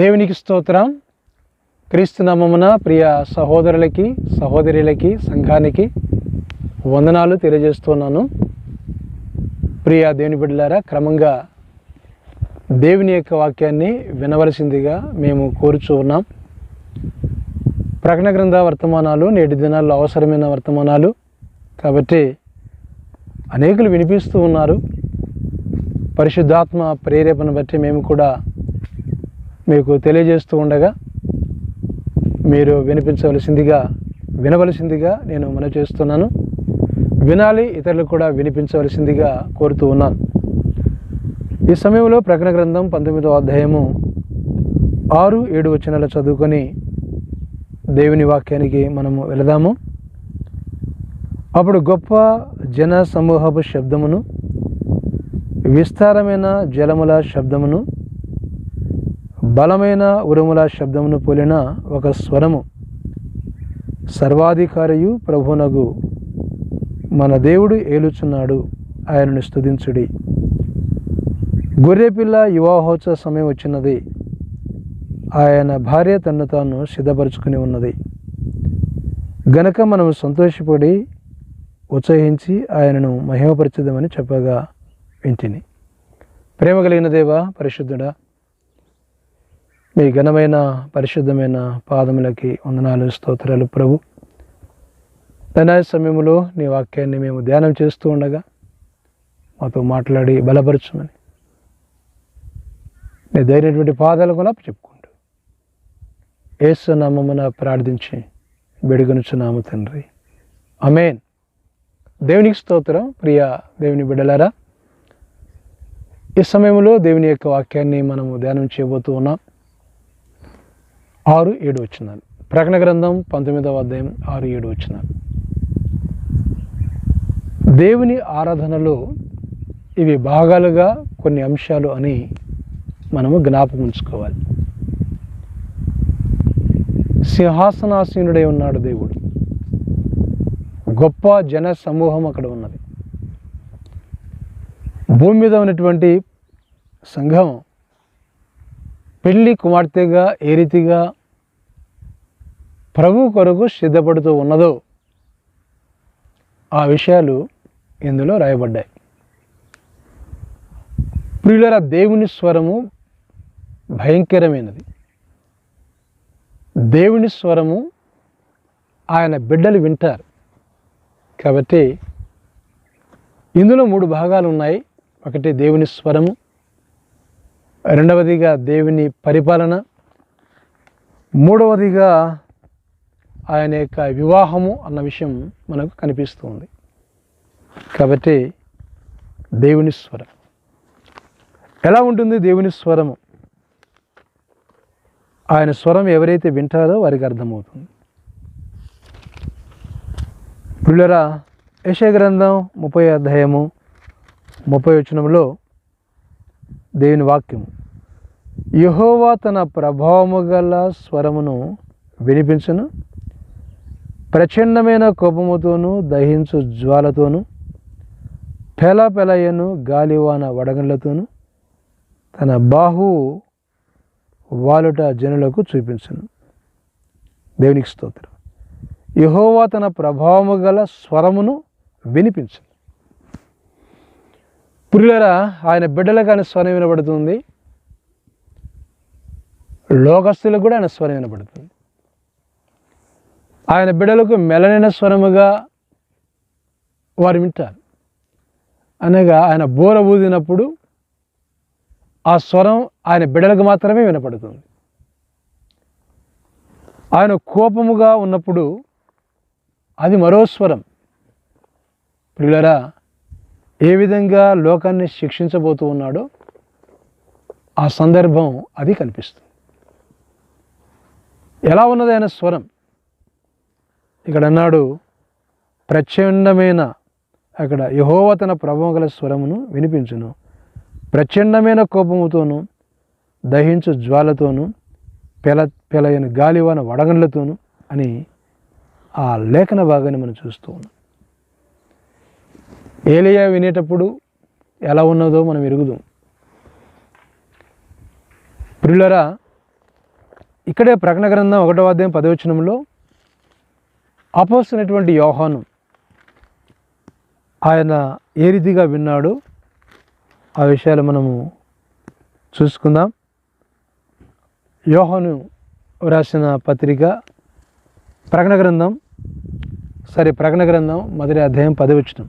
దేవునికి స్తోత్రం. క్రీస్తు నామమున ప్రియ సహోదరులకి సహోదరులకి సంఘానికి వందనాలు తెలియజేస్తున్నాను. ప్రియ దేవుని బిడ్డలారా క్రమంగా దేవుని యొక్క వాక్యాన్ని వినవలసిందిగా మేము కోరుచూ ఉన్నాం. ప్రకటన గ్రంథ వర్తమానాలు నేటి దినాల్లో అవసరమైన వర్తమానాలు. కాబట్టి అనేకులు వినిపిస్తూ ఉన్నారు. పరిశుద్ధాత్మ ప్రేరేపణ బట్టి మేము కూడా మీకు తెలియజేస్తూ ఉండగా మీరు వినిపించవలసిందిగా వినవలసిందిగా నేను మనవి చేస్తున్నాను. వినాలి ఇతరులకు కూడా వినిపించవలసిందిగా కోరుతూ ఉన్నాను. ఈ సమయంలో ప్రకటన గ్రంథం పంతొమ్మిదవ అధ్యాయము ఆరు ఏడు వచనాలు చదువుకొని దేవుని వాక్యానికి మనము వెళదాము. అప్పుడు గొప్ప జన సమూహపు శబ్దమును విస్తారమైన జలముల శబ్దమును బలమైన ఉరుముల శబ్దమును పోలిన ఒక స్వరము సర్వాధికారియు ప్రభునగు మన దేవుడు ఏలుచున్నాడు. ఆయనను స్తుతించుడి. గొర్రెపిల్ల యువాహోత్సవ సమయం వచ్చినది. ఆయన భార్య తన్ను తాను సిద్ధపరచుకుని ఉన్నది. గనక మనం సంతోషపడి ఉత్సహించి ఆయనను మహిమపరచుదామని చెప్పగా వింటిని. ప్రేమ కలిగిన దేవ పరిశుద్ధుడా మీ ఘనమైన పరిశుద్ధమైన పాదములకి వందనాలు స్తోత్రాలు ప్రభు. తన సమయంలో నీ వాక్యాన్ని మేము ధ్యానం చేస్తూ ఉండగా మాతో మాట్లాడి బలపరచమని. నీ ధైర్యటువంటి పాదాలు కూడా చెప్పుకో. ఏసు నామమున ప్రార్థించి బెడుగనుచున్నాము తండ్రి. అమేన్ దేవునికి స్తోత్రం ప్రియ దేవుని బిడ్డలారా. ఈ సమయంలో దేవుని యొక్క వాక్యాన్ని మనము ధ్యానం చేయబోతూ ఉన్నాం. ఆరు ఏడు వచ్చినాలు ప్రకటన గ్రంథం పంతొమ్మిదవ అధ్యాయం ఆరు ఏడు వచ్చినాలు దేవుని ఆరాధనలో ఇవి భాగాలుగా కొన్ని అంశాలు అని మనము జ్ఞాపకం ఉంచుకోవాలి. సింహాసనాసీనుడై ఉన్నాడు దేవుడు. గొప్ప జన సమూహం అక్కడ ఉన్నది. భూమి మీద ఉన్నటువంటి సంఘం పెళ్ళి కుమార్తెగా ఏ రీతిగా ప్రభు కొరకు సిద్ధపడుతూ ఉన్నదో ఆ విషయాలు ఇందులో రాయబడ్డాయి. ప్రియుల దేవుని స్వరము భయంకరమైనది. దేవుని స్వరము ఆయన బిడ్డలు వింటారు. కాబట్టి ఇందులో మూడు భాగాలు ఉన్నాయి. ఒకటి దేవుని స్వరము రెండవదిగా దేవుని పరిపాలన మూడవదిగా ఆయన యొక్క వివాహము అన్న విషయం మనకు కనిపిస్తుంది. కాబట్టి దేవుని స్వరం. ఎలా ఉంటుంది దేవుని స్వరము? ఆయన స్వరం ఎవరైతే వింటారో వారికి అర్థమవుతుంది. పిల్లరా యశగ్రంథం ముప్పై అధ్యాయము ముప్పై వచనంలో దేవుని వాక్యము. యహోవా తన ప్రభావము గల స్వరమును వినిపించును ప్రచండమైన కోపముతోనూ దహించు జ్వాలతోనూ పెల పెలయను గాలివాన వడగండ్లతోనూ తన బాహు వాలుట జనులకు చూపించను. దేవునికి స్తోత్రం. యహోవా తన ప్రభావము గల స్వరమును వినిపించను. పురులరా ఆయన బిడ్డలకు ఆయన స్వరం వినబడుతుంది. లోకస్తులకు కూడా ఆయన స్వరం వినబడుతుంది. ఆయన బిడ్డలకు మెలనైన స్వరముగా వారు వింటారు. అనగా ఆయన బోర ఊదినప్పుడు ఆ స్వరం ఆయన బిడలకు మాత్రమే వినపడుతుంది. ఆయన కోపముగా ఉన్నప్పుడు అది మరో స్వరం. పిల్లరా ఏ విధంగా లోకాన్ని శిక్షించబోతూ ఉన్నాడో ఆ సందర్భం అది కనిపిస్తుంది. ఎలా ఉన్నది ఆయన స్వరం? ఇక్కడ అన్నాడు ప్రచండమైన అక్కడ యహోవ తన ప్రభావం గల స్వరమును వినిపించును. ప్రచండమైన కోపముతోనూ దహించు జ్వాలతోనూ పెల పెలయని గాలివాన వడగండ్లతోనూ అని ఆ లేఖన భాగాన్ని మనం చూస్తూ ఉన్నాం. ఏలియా వినేటప్పుడు ఎలా ఉన్నదో మనం ఎరుగుదాం. ప్రియులరా ఇక్కడే ప్రకటన గ్రంథం ఒకటో అధ్యాయం పదవచనంలో అపోస్తున్నటువంటి యోహాను ఆయన ఏ రీతిగా విన్నాడో ఆ విషయాలు మనము చూసుకుందాం. యోహను రాసిన పత్రిక ప్రకటన గ్రంథం సరే ప్రకటన గ్రంథం మొదటి అధ్యాయం పదవిచ్చడం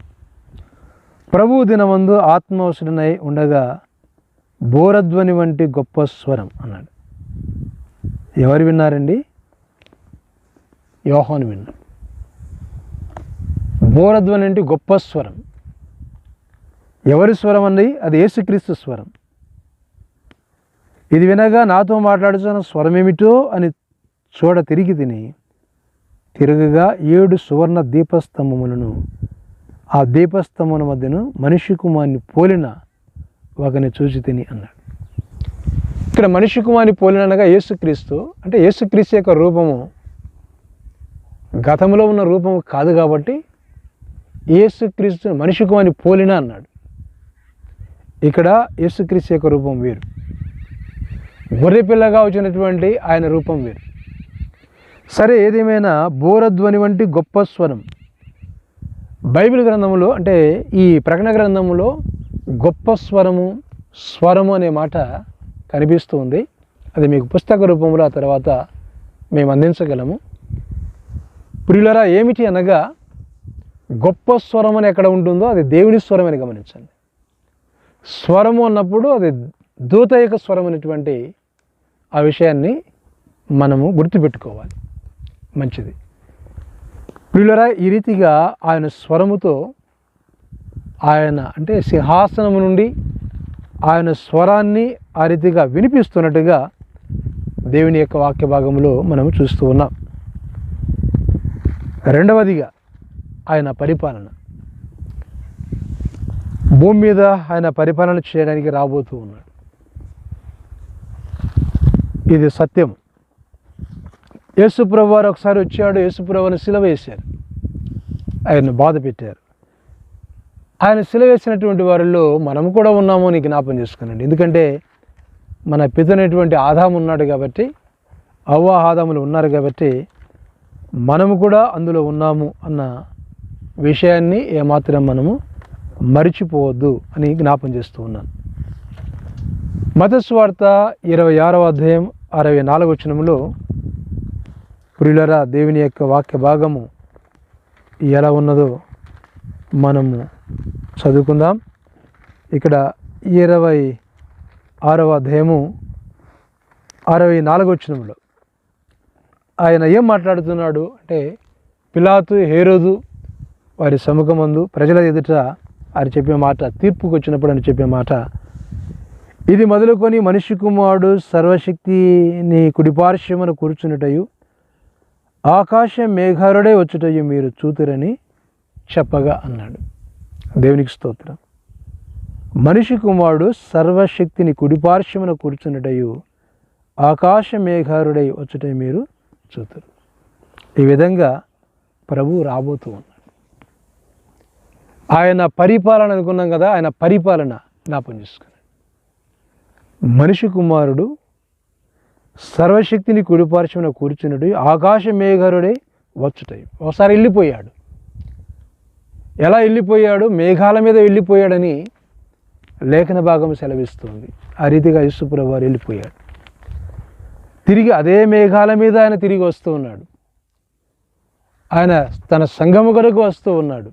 ప్రభు దినమందు ఆత్మవసుడనై ఉండగా బోరధ్వని వంటి గొప్ప స్వరం అన్నాడు. ఎవరు విన్నారండి? యోహాను విన్నాడు. బోరధ్వని అంటే గొప్ప స్వరం. ఎవరి స్వరం అండి? అది యేసుక్రీస్తు స్వరం. ఇది వినగా నాతో మాట్లాడుతున్న స్వరం ఏమిటో అని చూడ తిరిగి తిని తిరగగా ఏడు సువర్ణ దీపస్తంభములను ఆ దీపస్తంభముల మధ్యను మనిషి కుమార్ని పోలిన ఒకని చూసి తిని అన్నాడు. ఇక్కడ మనిషి కుమార్ని పోలిన అనగా యేసుక్రీస్తు. అంటే యేసుక్రీస్తు యొక్క రూపము గతంలో ఉన్న రూపము కాదు కాబట్టి యేసుక్రీస్తు మనిషి కుమార్ని పోలిన అన్నాడు. ఇక్కడ యేసుక్రీస్తు యొక్క రూపం వేరు. గొర్రెపిల్లగా వచ్చినటువంటి ఆయన రూపం వేరు. సరే ఏదేమైనా బోరధ్వని వంటి గొప్ప స్వరం. బైబిల్ గ్రంథంలో అంటే ఈ ప్రకటన గ్రంథంలో గొప్ప స్వరము స్వరము అనే మాట కనిపిస్తుంది అది మీకు పుస్తక రూపంలో ఆ తర్వాత మేము అందించగలము. ప్రియులరా ఏమిటి అనగా గొప్ప స్వరం అని ఎక్కడ ఉంటుందో అది దేవుని స్వరం అని గమనించండి. స్వరము అన్నప్పుడు అది దూత యొక్క స్వరం అనేటువంటి ఆ విషయాన్ని మనము గుర్తుపెట్టుకోవాలి. మంచిది. ప్రియులరా ఈ రీతిగా ఆయన స్వరముతో ఆయన అంటే సింహాసనము నుండి ఆయన స్వరాన్ని ఆ రీతిగా వినిపిస్తున్నట్టుగా దేవుని యొక్క వాక్య భాగంలో మనము చూస్తూ ఉన్నాం. రెండవదిగా ఆయన పరిపాలన. భూమి మీద ఆయన పరిపాలన చేయడానికి రాబోతూ ఉన్నాడు. ఇది సత్యం. యేసుప్రభు వారు ఒకసారి వచ్చాడు యేసుప్రభుని సిలువ వేశారు ఆయన్ని బాధ పెట్టారు. ఆయన సిలువ వేసినటువంటి వారిలో మనం కూడా ఉన్నాము అని జ్ఞాపం చేసుకున్నాడు. ఎందుకంటే మన పితనటువంటి ఆదాము ఉన్నాడు కాబట్టి అవ్వ ఆదాములు ఉన్నారు కాబట్టి మనము కూడా అందులో ఉన్నాము అన్న విషయాన్ని ఏమాత్రం మనము మరిచిపోవద్దు అని జ్ఞాపం చేస్తూ ఉన్నాను. మతస్వార్త ఇరవై ఆరవ అధ్యాయం అరవై నాలుగు వచనంలో ప్రియులరా దేవుని యొక్క వాక్య భాగము ఎలా ఉన్నదో మనము చదువుకుందాం. ఇక్కడ ఇరవై ఆరవ అధ్యాయము అరవై నాలుగు వచనంలో ఆయన ఏం మాట్లాడుతున్నాడు అంటే పిలాతు హేరోదు వారి సముఖమందు ప్రజల ఎదుట అని చెప్పే మాట తీర్పుకు వచ్చినప్పుడు అని చెప్పే మాట. ఇది మొదలుకొని మనిషి కుమారుడు సర్వశక్తిని కుడిపార్శ్వమును కూర్చున్నటయు ఆకాశ మేఘారుడే వచ్చుటయు మీరు చూతురని చెప్పగా అన్నాడు. దేవునికి స్తోత్రం. మనిషి కుమారుడు సర్వశక్తిని కుడిపార్శ్వమున కూర్చున్నటయు ఆకాశ మేఘారుడై వచ్చుటై మీరు చూతురు. ఈ విధంగా ప్రభు రాబోతూ ఉన్నాడు ఆయన పరిపాలన అనుకున్నాం కదా ఆయన పరిపాలన జ్ఞాపం చేసుకున్నాడు. మనిషి కుమారుడు సర్వశక్తిని కుడిపార్శ్వన కూర్చున్నట్టు ఆకాశ మేఘరుడే వచ్చుతాయి. ఒకసారి వెళ్ళిపోయాడు. ఎలా వెళ్ళిపోయాడు? మేఘాల మీద వెళ్ళిపోయాడని లేఖన భాగం సెలవిస్తుంది. ఆ రీతిగా యేసుప్రభు వారు వెళ్ళిపోయాడు. తిరిగి అదే మేఘాల మీద ఆయన తిరిగి వస్తూ ఉన్నాడు. ఆయన తన సంఘము కొరకు వస్తూ ఉన్నాడు.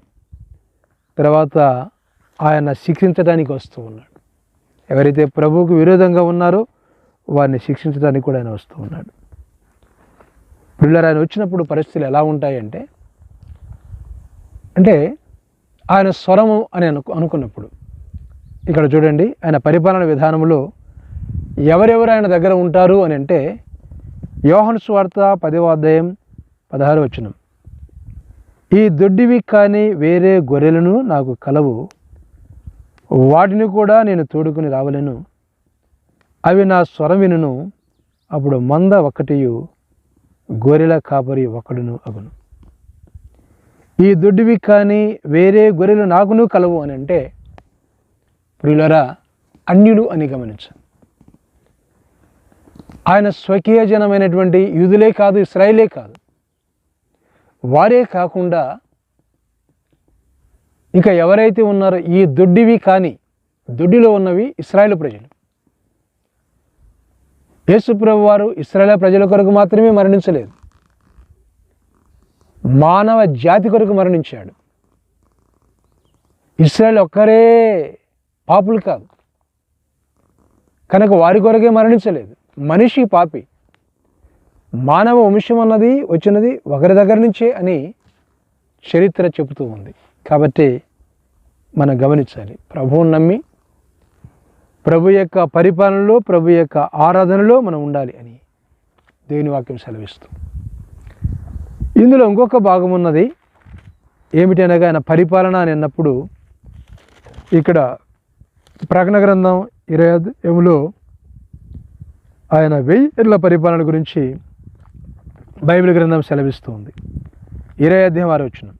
తర్వాత ఆయన శిక్షించడానికి వస్తూ ఉన్నాడు. ఎవరైతే ప్రభువుకు విరోధంగా ఉన్నారో వారిని శిక్షించడానికి కూడా ఆయన వస్తూ ఉన్నాడు. పిల్లలు ఆయన వచ్చినప్పుడు పరిస్థితులు ఎలా ఉంటాయంటే అంటే ఆయన స్వరము అని అనుకు అనుకున్నప్పుడు ఇక్కడ చూడండి ఆయన పరిపాలన విధానంలో ఎవరెవరు ఆయన దగ్గర ఉంటారు అని అంటే యోహన్ స్వార్త పదవ అధ్యాయం పదహారు వచనం. ఈ దొడ్డివి కానీ వేరే గొర్రెలను నాకు కలవు. వాటిని కూడా నేను తోడుకుని రావలేను. అవి నా స్వరం వినును. అప్పుడు మంద ఒకటియు గొర్రెల కాపరి ఒకడును అగును. ఈ దొడ్డివి కానీ వేరే గొర్రెలు నాకును కలవు అని అంటే ప్రియులరా అన్యుడు అని గమనించండి ఆయన స్వకీయ జనమైనటువంటి యూదులే కాదు ఇస్రాయిలే కాదు. వారే కాకుండా ఇంకా ఎవరైతే ఉన్నారో ఈ దొడ్డివి కానీ దొడ్డిలో ఉన్నవి ఇస్రాయేల్ ప్రజలు. యేసుప్రభు వారు ఇస్రాయేల్ ప్రజల కొరకు మాత్రమే మరణించలేదు. మానవ జాతి కొరకు మరణించాడు. ఇస్రాయేల్ ఒక్కరే పాపులు కాదు. కనుక వారి కొరకే మరణించలేదు. మనిషి పాపి. మానవ వంశం అన్నది వచ్చినది ఒకరి దగ్గర నుంచే అని చరిత్ర చెబుతూ ఉంది. కాబట్టి మనం గమనించాలి. ప్రభువుని నమ్మి ప్రభు యొక్క పరిపాలనలో ప్రభు యొక్క ఆరాధనలో మనం ఉండాలి అని దేవుని వాక్యం సెలవిస్తూ ఇందులో ఇంకొక భాగం ఉన్నది ఏమిటనగా ఆయన పరిపాలన అని అన్నప్పుడు ఇక్కడ ప్రకటన గ్రంథం ఇరవై ఏములో ఆయన వెయ్యిళ్ళ పరిపాలన గురించి బైబిల్ గ్రంథం సెలవిస్తుంది. ఇరవై అధ్యాయం వారు వచ్చిన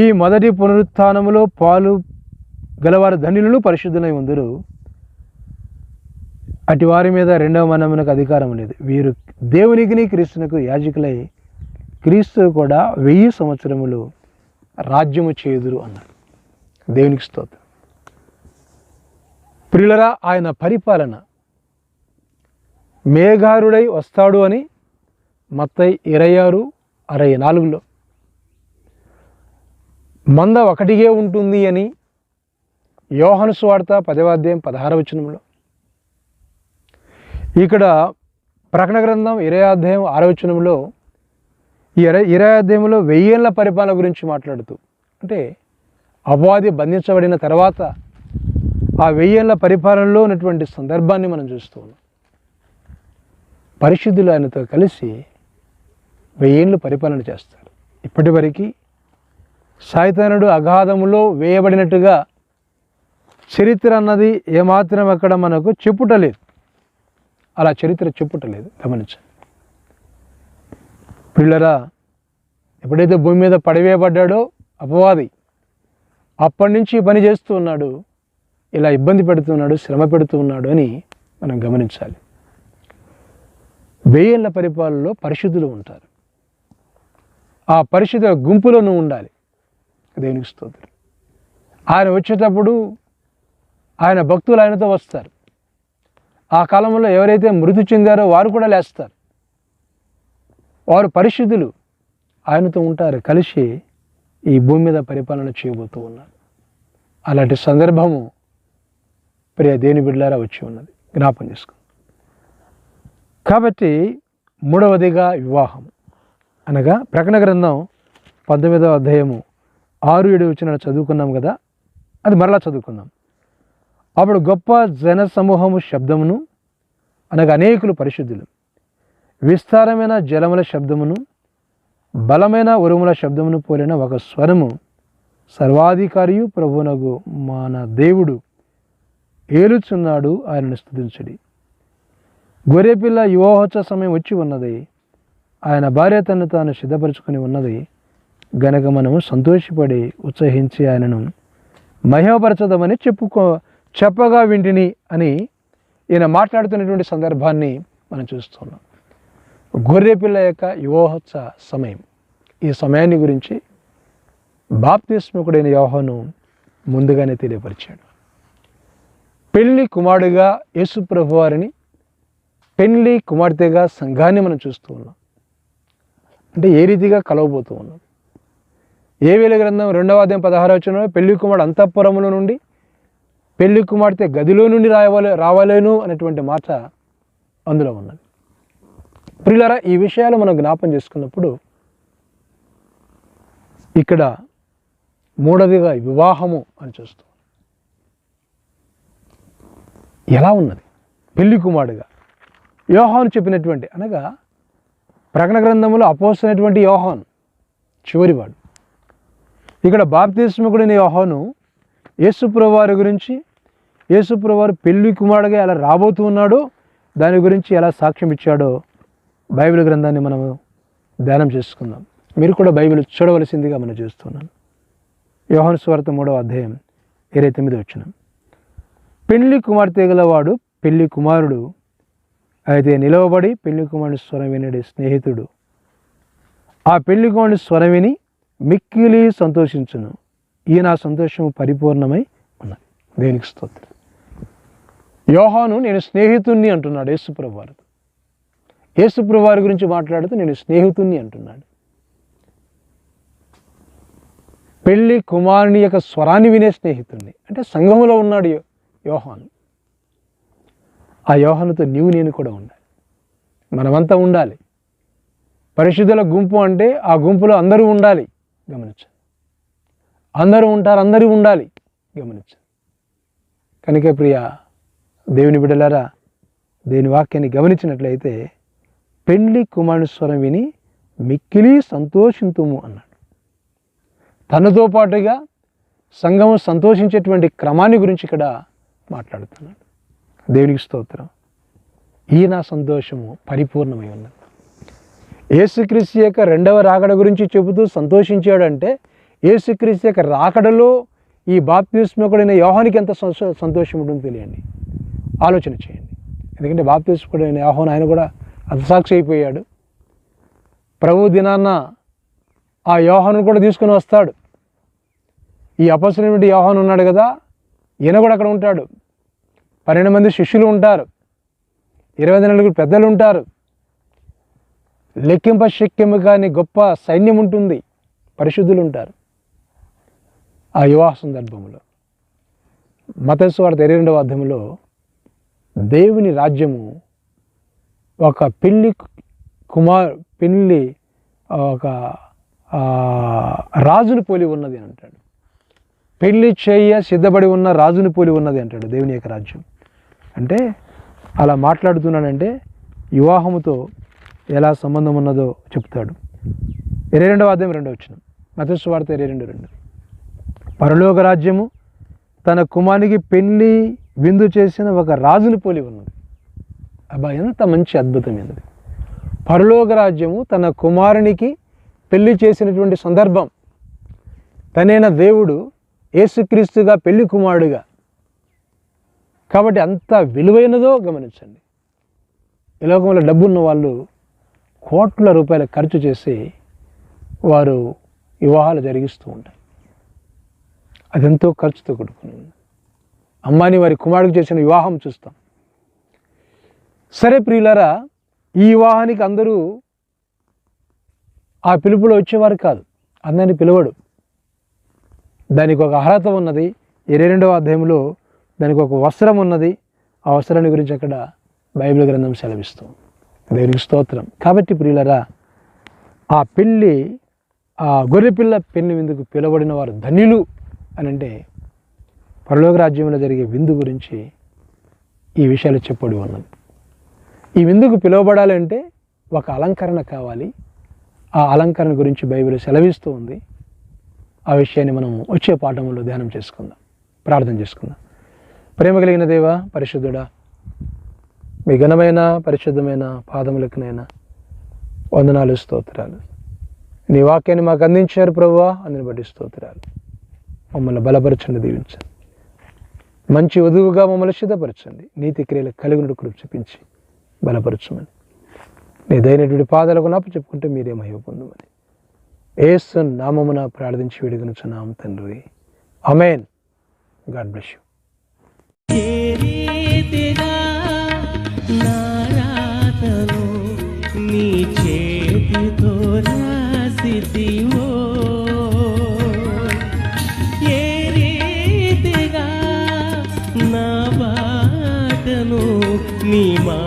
ఈ మొదటి పునరుత్థానములో పాలు గలవారు ధన్యులను పరిశుద్ధులై ఉందరు. అటు వారి మీద రెండవ మనమునకు అధికారం లేదు. వీరు దేవునికిని క్రీస్తునకు యాజకులై క్రీస్తు కూడా వెయ్యి సంవత్సరములు రాజ్యము చేదురు అన్నాడు దేవునికి స్తోత్రం. ప్రియులరా ఆయన పరిపాలన మేఘారుడై వస్తాడు అని మత్తై ఇరవై ఆరు అరవై నాలుగులో. మంద ఒకటిగే ఉంటుంది అని యోహను స్వార్త పదవాధ్యాయం పదహార వచనంలో. ఇక్కడ ప్రకటన గ్రంథం ఇరవై అధ్యాయం ఆరో వచనంలో ఈ ఇరవై ఇరవై అధ్యాయంలో వెయ్యేళ్ళ పరిపాలన గురించి మాట్లాడుతూ అంటే అపవాది బంధించబడిన తర్వాత ఆ వెయ్యేళ్ళ పరిపాలనలో ఉన్నటువంటి సందర్భాన్ని మనం చూస్తూ ఉన్నాం. పరిశుద్ధులు ఆయనతో కలిసి వెయ్యేళ్ళు పరిపాలన చేస్తారు. ఇప్పటివరకు సాయితనుడు అగాధములో వేయబడినట్టుగా చరిత్ర అన్నది ఏమాత్రం అక్కడ మనకు చెప్పుటలేదు అలా చరిత్ర చెప్పుటలేదు గమనించండి. పిల్లరా ఎప్పుడైతే భూమి మీద పడివేయబడ్డాడో అపవాది అప్పటి నుంచి పని చేస్తూ ఉన్నాడు ఇలా ఇబ్బంది పెడుతున్నాడు శ్రమ పెడుతూ ఉన్నాడు అని మనం గమనించాలి. వెయ్యేళ్ళ పరిపాలనలో పరిశుద్ధులు ఉంటారు. ఆ పరిశుద్ధ గుంపులో నువ్వు ఉండాలి. దేవునికి స్తోత్రం. ఆయన వచ్చేటప్పుడు ఆయన భక్తులు ఆయనతో వస్తారు. ఆ కాలంలో ఎవరైతే మృతి చెందారో వారు కూడా లేస్తారు. వారు పరిశుద్ధులు ఆయనతో ఉంటారు కలిసి ఈ భూమి మీద పరిపాలన చేయబోతూ ఉన్నారు. అలాంటి సందర్భము ప్రియ దేని బిడ్డలారా వచ్చి ఉన్నది. జ్ఞాపం చేసుకుంది. కాబట్టి మూడవదిగా వివాహం. అనగా ప్రకటన గ్రంథం పంతొమ్మిదవ అధ్యాయము ఆరు ఏడు వచ్చిన చదువుకున్నాం కదా అది మరలా చదువుకుందాం. అప్పుడు గొప్ప జన సమూహము శబ్దమును అనగా అనేకులు పరిశుద్ధులు విస్తారమైన జలముల శబ్దమును బలమైన ఉరుముల శబ్దమును పోలిన ఒక స్వరము సర్వాధికారియు ప్రభునగు మన దేవుడు ఏలుచున్నాడు ఆయనను స్థుతించడి గొర్రెపిల్ల యువహోత్సవ సమయం వచ్చి ఉన్నది. ఆయన భార్య తను తాను సిద్ధపరచుకొని ఉన్నది. గనక మనము సంతోషపడి ఉత్సహించి ఆయనను మహిమపరచదామని చెప్పుకో చెప్పగా వింటిని అని ఈయన మాట్లాడుతున్నటువంటి సందర్భాన్ని మనం చూస్తున్నాం. గొర్రెపిల్ల యొక్క యువోత్సవ సమయం. ఈ సమయాన్ని గురించి బాప్తిస్మకుడైన యోహను ముందుగానే తెలియపరిచాడు. పెళ్ళి కుమారుడుగా యేసుప్రభు వారిని పెళ్ళి కుమార్తెగా సంఘాన్ని మనం చూస్తూ ఉన్నాం. అంటే ఏ రీతిగా కలవబోతూ ఉన్నాం? ఏ వేల గ్రంథం రెండవ అధ్యాయం పదహారు వచ్చిన పెళ్ళి కుమారుడు అంతఃపురంలో నుండి పెళ్ళి కుమార్తె గదిలో నుండి రావాలే రావాలేను అనేటువంటి మాట అందులో ఉన్నది. ప్రియులరా ఈ విషయాలు మనం జ్ఞాపం చేసుకున్నప్పుడు ఇక్కడ మూడవదిగా వివాహము అని చూస్తాం. ఎలా ఉన్నది? పెళ్ళి కుమారుడుగా. యోహాను చెప్పినటువంటి అనగా ప్రకటన గ్రంథంలో అపోసినటువంటి యోహాను చివరివాడు ఇక్కడ బాప్తిస్మకుడిని యోహాను యేసుప్రవారి గురించి యేసుప్రవారు పెళ్ళి కుమారుడుగా ఎలా రాబోతూ ఉన్నాడో దాని గురించి ఎలా సాక్ష్యం ఇచ్చాడో బైబిల్ గ్రంథాన్ని మనము ధ్యానం చేసుకుందాం. మీరు కూడా బైబిల్ చూడవలసిందిగా మనం చేస్తున్నాను యోహన్ స్వార్థ మూడవ అధ్యాయం ఇరవై తొమ్మిది వచ్చిన పెళ్ళి కుమార్తె గలవాడు పెళ్ళి కుమారుడు అయితే నిలవబడి పెళ్ళికుమారుని స్వరం వినడు స్నేహితుడు. ఆ పెళ్ళికుమారుని స్వరం విని మిక్కిలి సంతోషించును. ఈ నా సంతోషం పరిపూర్ణమై ఉన్నది. దేనికి స్తోత్రం. యోహాను నేను స్నేహితుణ్ణి అంటున్నాడు యేసుప్రభు వారు యేసుప్రభు వారి గురించి మాట్లాడుతూ నేను స్నేహితుణ్ణి అంటున్నాడు. పెళ్ళి కుమారుని యొక్క స్వరాన్ని వినే స్నేహితుణ్ణి. అంటే సంఘములో ఉన్నాడు యోహాను. ఆ యోహానుతో నీవు నేను కూడా ఉండాలి. మనమంతా ఉండాలి. పరిశుద్ధుల గుంపు అంటే ఆ గుంపులో అందరూ ఉండాలి. గమనించండి అందరూ ఉంటారు అందరూ ఉండాలి. గమనించండి కనుక ప్రియ దేవుని బిడ్డలారా దేని వాక్యాన్ని గమనించినట్లయితే పెళ్ళి కుమారుని స్వరం విని మిక్కిలి సంతోషింతుము అన్నాడు. తనతో పాటుగా సంఘము సంతోషించేటువంటి క్రమాన్ని గురించి ఇక్కడ మాట్లాడుతున్నాడు. దేవునికి స్తోత్రం. ఈ నా సంతోషము పరిపూర్ణమై ఉన్నది. యేసుక్రీస్తు యొక్క రెండవ రాకడ గురించి చెబుతూ సంతోషించాడంటే యేసుక్రీస్తు యొక్క రాకడలో ఈ బాప్తిస్మకుడైన యోహానికి ఎంత సంతోషం ఉంటుందో తెలియండి. ఆలోచన చేయండి. ఎందుకంటే బాప్తిస్మకుడైన యోహాన్ ఆయన కూడా అర్థసాక్షి అయిపోయాడు. ప్రభు దినాన్న ఆ యోహాను కూడా తీసుకొని వస్తాడు. ఈ అపసరైనటువంటి యోహాను ఉన్నాడు కదా ఈయన కూడా అక్కడ ఉంటాడు. పన్నెండు మంది శిష్యులు ఉంటారు. ఇరవై నలుగురు పెద్దలు ఉంటారు. లెక్కింప శక్యము కాని గొప్ప సైన్యం ఉంటుంది. పరిశుద్ధులు ఉంటారు. ఆ వివాహ సందర్భంలో మతస్వార్థ ఇరవై రెండవ అర్థంలో దేవుని రాజ్యము ఒక పెళ్ళి కుమార్ పెళ్ళి ఒక రాజును పోలి ఉన్నది అని అంటాడు. పెళ్ళి చేయ సిద్ధపడి ఉన్న రాజుని పోలి ఉన్నది అంటాడు దేవుని యొక్క రాజ్యం. అంటే అలా మాట్లాడుతున్నాడంటే వివాహముతో ఎలా సంబంధం ఉన్నదో చెప్తాడు. ఇరవై రెండవ అధ్యాయం రెండవ వచ్చిన మతస్సు వార్త ఇరవై రెండు రెండు. పరలోక రాజ్యము తన కుమారునికి పెళ్ళి విందు చేసిన ఒక రాజుని పోలి ఉన్నది. అబ్బా ఎంత మంచి అద్భుతమైనది పరలోక రాజ్యము తన కుమారునికి పెళ్ళి చేసినటువంటి సందర్భం. తనైన దేవుడు యేసుక్రీస్తుగా పెళ్ళి కుమారుడుగా. కాబట్టి అంత విలువైనదో గమనించండి. ఈ లోకంలో డబ్బున్న వాళ్ళు కోట్ల రూపాయలు ఖర్చు చేసి వారు వివాహాలు జరిగిస్తూ ఉంటారు. అదెంతో ఖర్చుతో కూడుకుని ఉంది. అమ్మాని వారి కుమారుడికి చేసిన వివాహం చూస్తాం. సరే ప్రియులరా ఈ వివాహానికి అందరూ ఆ పిలుపులో వచ్చేవారు కాదు. అందరిని పిలవడు. దానికి ఒక అర్హత ఉన్నది. ఇరవై రెండవ అధ్యాయంలో దానికి ఒక వస్త్రం ఉన్నది. ఆ వస్త్రాన్ని గురించి అక్కడ బైబిల్ గ్రంథం సెలవిస్తాం దేవునికి స్తోత్రం. కాబట్టి ప్రియులరా ఆ పెళ్ళి ఆ గొర్రెపిల్ల పెళ్ళి విందుకు పిలువబడిన వారు ధనిలు అని అంటే పరలోక రాజ్యంలో జరిగే విందు గురించి ఈ విషయాలు చెప్పబడి ఉన్నది ఈ విందుకు పిలువబడాలంటే ఒక అలంకరణ కావాలి. ఆ అలంకరణ గురించి బైబిల్ సెలవిస్తూ ఉంది. ఆ విషయాన్ని మనం వచ్చే పాఠంలో ధ్యానం చేసుకుందాం. ప్రార్థన చేసుకుందాం. ప్రేమ కలిగిన దేవ పరిశుద్ధుడా మీ ఘనమైన పరిశుద్ధమైన పాదములకునైనా వందనాలు స్తోత్రాలు. నీ వాక్యాన్ని మాకు అందించారు ప్రభువా అందుని బట్టి స్తోత్రాలు. మమ్మల్ని బలపరచండి దీవించండి. మంచి వధువుగా మమ్మల్ని సిద్ధపరచండి. నీతి క్రియలు కలిగినట్టు కృప చూపించి బలపరచమని. నీ దైనటువంటి పాదాలకు నాపు చెప్పుకుంటే మీరే మహిమ పొందమని. ఏసు నామమున ప్రార్థించి విడుగునుచున్నాం తండ్రి. Amen God bless you. నీ చేతితో రాసితివో? ఏ రీతిగా నా బాటను నీ మా